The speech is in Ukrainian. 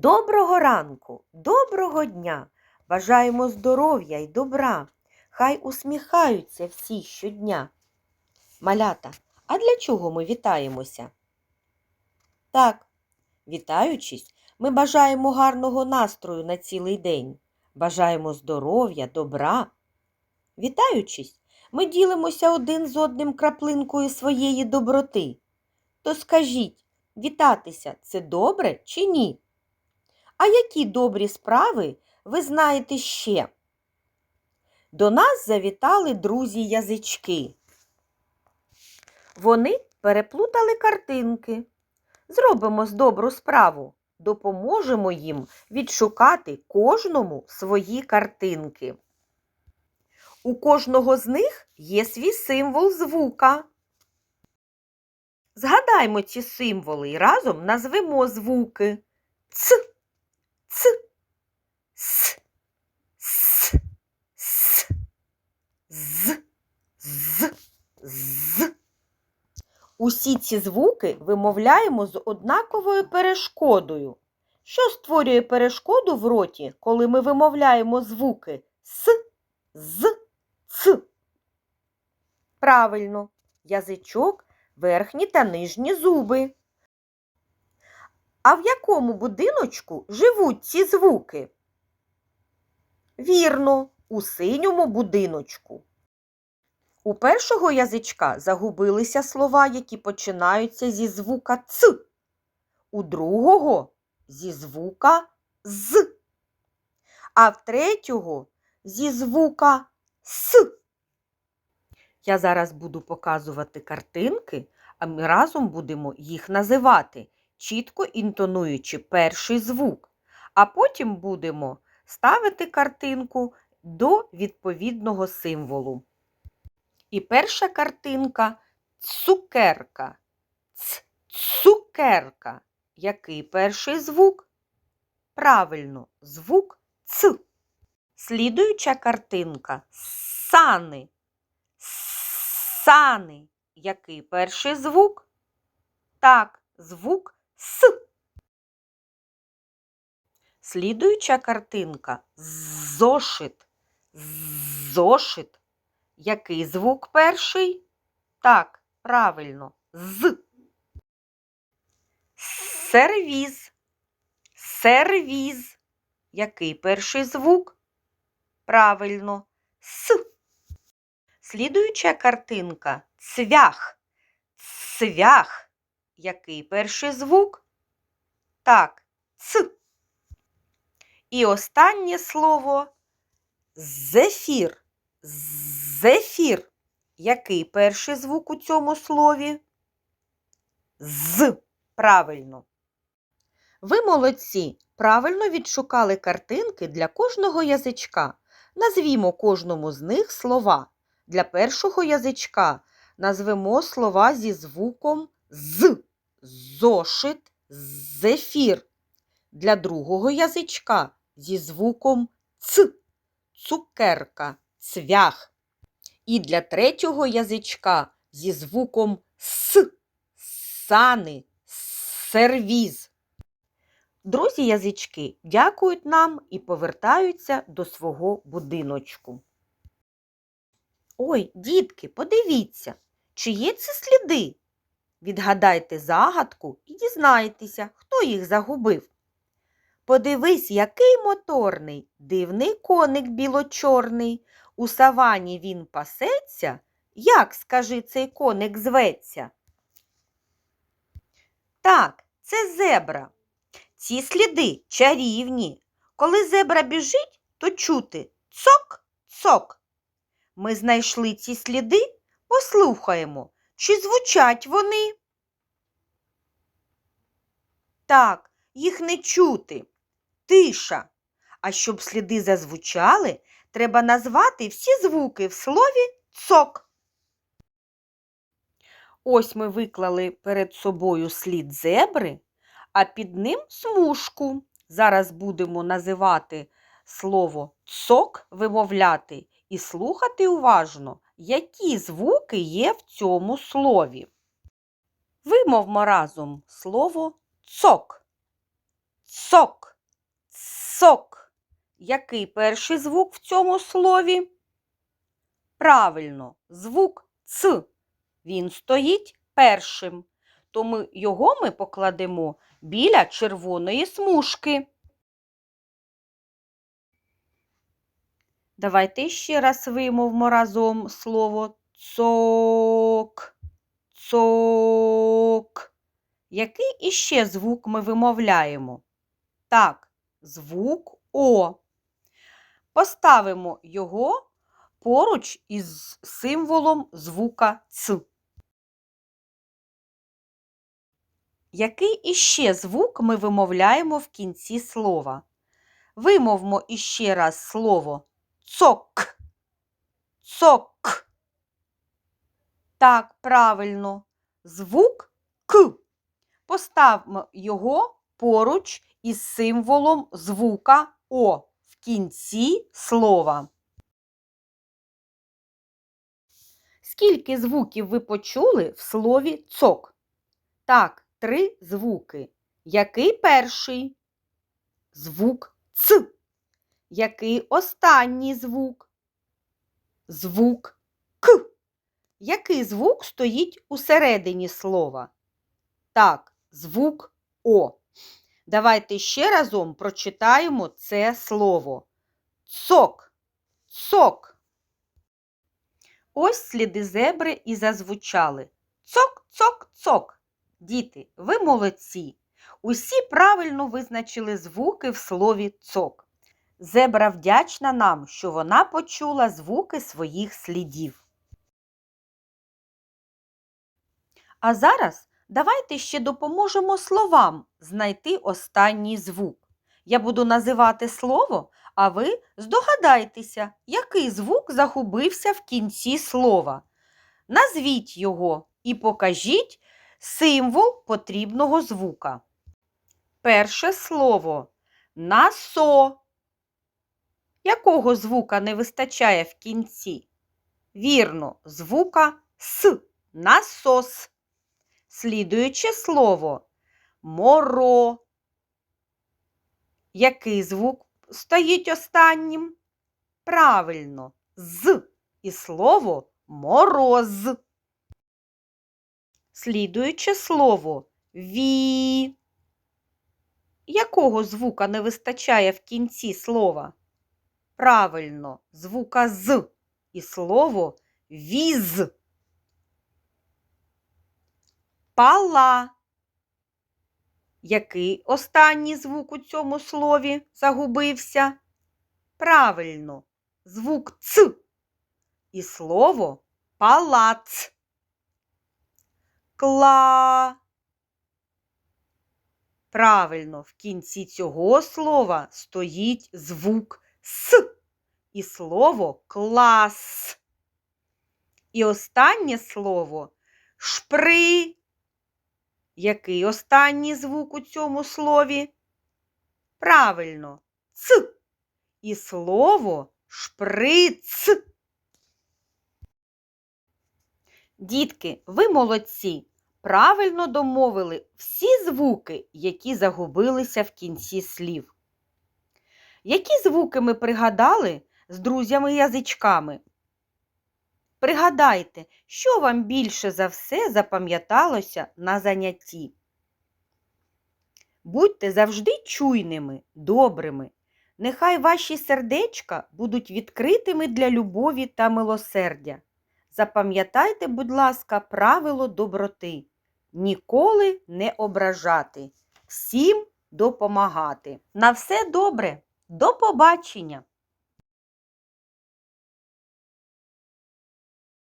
Доброго ранку, доброго дня! Бажаємо здоров'я й добра. Хай усміхаються всі щодня. Малята, а для чого ми вітаємося? Так, вітаючись, ми бажаємо гарного настрою на цілий день. Бажаємо здоров'я, добра. Вітаючись, ми ділимося один з одним краплинкою своєї доброти. То скажіть, вітатися це добре чи ні? А які добрі справи ви знаєте ще? До нас завітали друзі-язички. Вони переплутали картинки. Зробимо з добру справу. Допоможемо їм відшукати кожному свої картинки. У кожного з них є свій символ звука. Згадаймо ці символи і разом назвемо звуки Ц, Ц, С, С, С, З, З, З. Усі ці звуки вимовляємо з однаковою перешкодою. Що створює перешкоду в роті, коли ми вимовляємо звуки С, З, Ц? Правильно, язичок, верхні та нижні зуби. А в якому будиночку живуть ці звуки? Вірно, у синьому будиночку. У першого язичка загубилися слова, які починаються зі звука Ц, у другого зі звука З, а в третього зі звука С. Я зараз буду показувати картинки, а ми разом будемо їх називати, чітко інтонуючи перший звук, а потім будемо ставити картинку до відповідного символу. І перша картинка цукерка. Цукерка. Який перший звук? Правильно, звук Ц. Слідуюча картинка сани. Сани. Який перший звук? Так, звук С. Слідуюча картинка зошит. Зошит. Який звук перший? Так, правильно, з. Сервіз. Сервіз. Який перший звук? Правильно, с. Слідуюча картинка цвях. Цвях. Який перший звук? Так, ц. І останнє слово зефір. Зефір. Який перший звук у цьому слові? З. Правильно. Ви молодці. Правильно відшукали картинки для кожного язичка. Назвімо кожному з них слова. Для першого язичка назвемо слова зі звуком з. Зошит, зефір. Для другого язичка зі звуком ц. Цукерка, цвях. І для третього язичка зі звуком с. Сани, сервіз. Друзі язички дякують нам і повертаються до свого будиночку. Ой, дітки, подивіться, чи це сліди? Відгадайте загадку і дізнайтеся, хто їх загубив. Подивись, який моторний, дивний коник білочорний. У савані він пасеться. Як, скажи, цей коник зветься? Так, це зебра. Ці сліди чарівні. Коли зебра біжить, то чути цок-цок. Ми знайшли ці сліди, послухаємо, чи звучать вони. Так, їх не чути. Тиша. А щоб сліди зазвучали, треба назвати всі звуки в слові цок. Ось ми виклали перед собою слід зебри, а під ним смужку. Зараз будемо називати слово цок вимовляти і слухати уважно, які звуки є в цьому слові. Вимовмо разом слово цок. Цок. Цок. Який перший звук в цьому слові? Правильно, звук Ц. Він стоїть першим. Тому його ми покладемо біля червоної смужки. Давайте ще раз вимовимо разом слово цок. Цок. Який іще звук ми вимовляємо? Так, звук О. Поставимо його поруч із символом звука Ц. Який іще звук ми вимовляємо в кінці слова? Вимовмо іще раз слово цок. Цок. Так, правильно. Звук К. Поставимо його поруч із символом звука О в кінці слова. Скільки звуків ви почули в слові цок? Так, три звуки. Який перший? Звук Ц. Який останній звук? Звук К. Який звук стоїть у середині слова? Так, звук О. Давайте ще разом прочитаємо це слово. Цок. Цок. Ось сліди зебри і зазвучали. Цок, цок, цок. Діти, ви молодці. Усі правильно визначили звуки в слові цок. Зебра вдячна нам, що вона почула звуки своїх слідів. А зараз давайте ще допоможемо словам знайти останній звук. Я буду називати слово, а ви здогадайтеся, який звук загубився в кінці слова. Назвіть його і покажіть символ потрібного звука. Перше слово насо. Якого звука не вистачає в кінці? Вірно, звука С. Насос. Слідуюче слово моро. Який звук стоїть останнім? Правильно, з і слово мороз. Слідуюче слово ві. Якого звука не вистачає в кінці слова? Правильно, звука з і слово віз. Пала. Який останній звук у цьому слові загубився? Правильно, звук ц і слово палац. Кла. Правильно, в кінці цього слова стоїть звук С і слово клас. І останнє слово шпри. Який останній звук у цьому слові? Правильно, ц. І слово шприц. Дітки, ви молодці. Правильно домовили всі звуки, які загубилися в кінці слів. Які звуки ми пригадали з друзями-язичками? Пригадайте, що вам більше за все запам'яталося на занятті. Будьте завжди чуйними, добрими. Нехай ваші сердечка будуть відкритими для любові та милосердя. Запам'ятайте, будь ласка, правило доброти ніколи не ображати, всім допомагати. На все добре, до побачення!